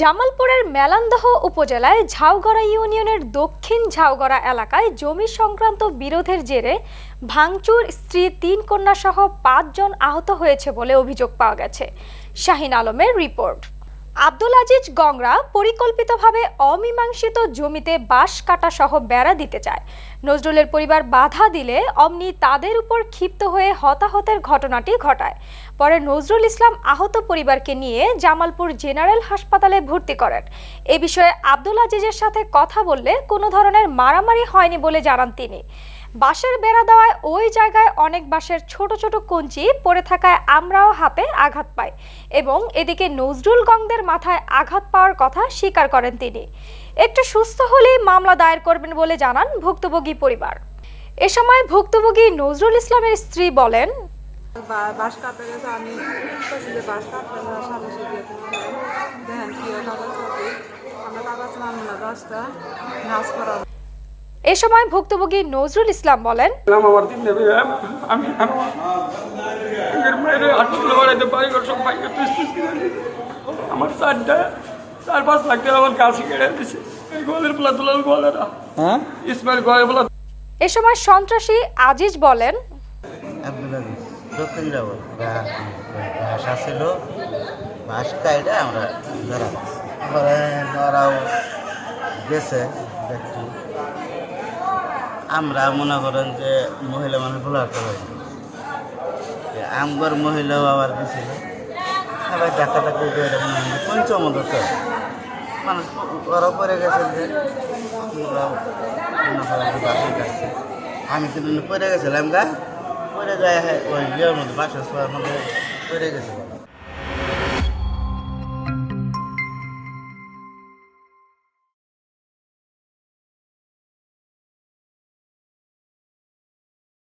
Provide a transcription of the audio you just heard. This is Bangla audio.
জামালপুরের মেলান্দহ উপজেলায় ঝাউগড়া ইউনিয়নের দক্ষিণ ঝাউগড়া এলাকায় জমি সংক্রান্ত বিরোধের জেরে ভাঙচুর, স্ত্রী, তিন কন্যাসহ পাঁচজন আহত হয়েছে বলে অভিযোগ পাওয়া গেছে। শাহিন আলমের রিপোর্ট। আব্দুল আজিজ গংরা পরিকল্পিতভাবে অমীমাংসিত জমিতে বাঁশ কাটা সহ বেড়া দিতে চায়। নজরুলের পরিবার বাধা দিলে অমনি তাদের উপর ক্ষিপ্ত হয়ে হতাহতের ঘটনাটি ঘটায়। পরে নজরুল ইসলাম আহত পরিবারকে নিয়ে জামালপুর জেনারেল হাসপাতালে ভর্তি করেন। এ বিষয়ে আব্দুল আজিজের সাথে কথা বললে কোনো ধরনের মারামারি হয়নি বলে জানান তিনি। বাঁশের বেড়া দেওয়ায় ওই জায়গায় অনেক বাঁশের ছোট ছোট কঞ্চি পড়ে থাকায় আমরাও হাতে আঘাত পাই এবং এদিকে নজরুল গংদের মাথায় আঘাত পাওয়ার কথা স্বীকার করেন তিনি। একটু সুস্থ হলেই মামলা দায়ের করবেন বলে জানান ভুক্তভোগী পরিবার। এ সময় ভুক্তভোগী নজরুল ইসলামের স্ত্রী বলেন আমরা এ সময় ভুক্তভোগী নজরুল ইসলাম বলেন আমার চারটা চার পাঁচ লাখ টাকা আমার কাছে কেড়ে দিছে গোলের পোলা তোলার গোলেরা। হ্যাঁ? ইসমাইল গোয়ের পোলা এ সময় সন্ত্রাসী আজিজ বলেন ভাষা ছিল ভাষা এটা আমরা ধরা ওরাও গেছে আমরা মনে করেন যে মহিলা মানুষ ভুল হাতে হয়েছে আমগর মহিলাও আবার গেছিল সবাই ডাকা ডাকি করে মনে তো মানুষ ওরা পরে গেছে যে মনে আমি কিন্তু পরে গেছিলাম গা পরে যায় ওই ইয়ের মধ্যে বাসা মধ্যে পরে গেছিলাম।